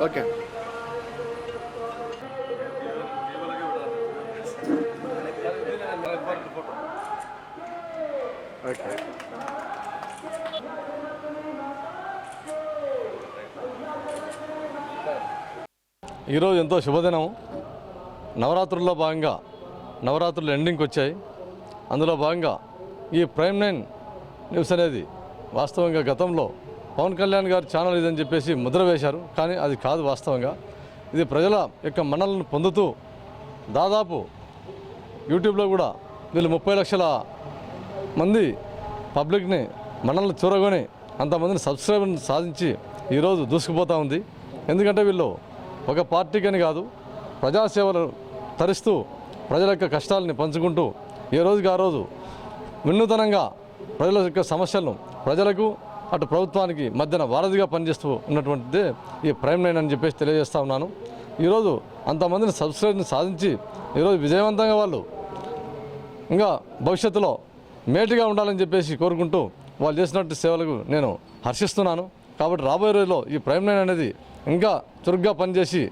Okay. Okay. ఈరోజు ఎంతో శుభదినం. నవరాత్రుల్లో భాగంగా నవరాత్రులు ఎండింగ్కి వచ్చాయి అందులో భాగంగా ఈ ప్రైమ్ నైన్ న్యూస్ అనేది వాస్తవంగా గతంలో పవన్ కళ్యాణ్ గారు ఛానల్ ఇదని చెప్పేసి ముద్ర వేశారు. కానీ అది కాదు వాస్తవంగా. ఇది ప్రజల యొక్క మనల్ని పొందుతూ దాదాపు యూట్యూబ్లో కూడా వీళ్ళు ముప్పై లక్షల మంది పబ్లిక్ని మనల్ని చూరగొని అంతమందిని సబ్స్క్రైబర్ సాధించి ఈరోజు దూసుకుపోతూ ఉంది. ఎందుకంటే వీళ్ళు ఒక పార్టీకని కాదు ప్రజాసేవలు తరిస్తూ ప్రజల యొక్క కష్టాలని పంచుకుంటూ ఏ రోజుకి ఆ రోజు వినూతనంగా ప్రజల యొక్క సమస్యలను ప్రజలకు అటు ప్రభుత్వానికి మధ్యన వారధిగా పనిచేస్తూ ఉన్నటువంటిదే ఈ ప్రైమ్ నైన్ అని చెప్పేసి తెలియజేస్తా ఉన్నాను. ఈరోజు అంతమందిని సబ్స్క్రైబ్ని సాధించి ఈరోజు విజయవంతంగా వాళ్ళు ఇంకా భవిష్యత్తులో మేటిగా ఉండాలని చెప్పేసి కోరుకుంటూ వాళ్ళు చేసినట్టు సేవలకు నేను హర్షిస్తున్నాను. కాబట్టి రాబోయే రోజుల్లో ఈ ప్రైమ్ నైన్ అనేది ఇంకా చురుగ్గా పనిచేసి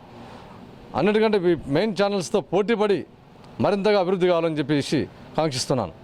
అన్నిటికంటే మెయిన్ ఛానల్స్తో పోటీపడి మరింతగా అభివృద్ధి కావాలని చెప్పేసి కాంక్షిస్తున్నాను.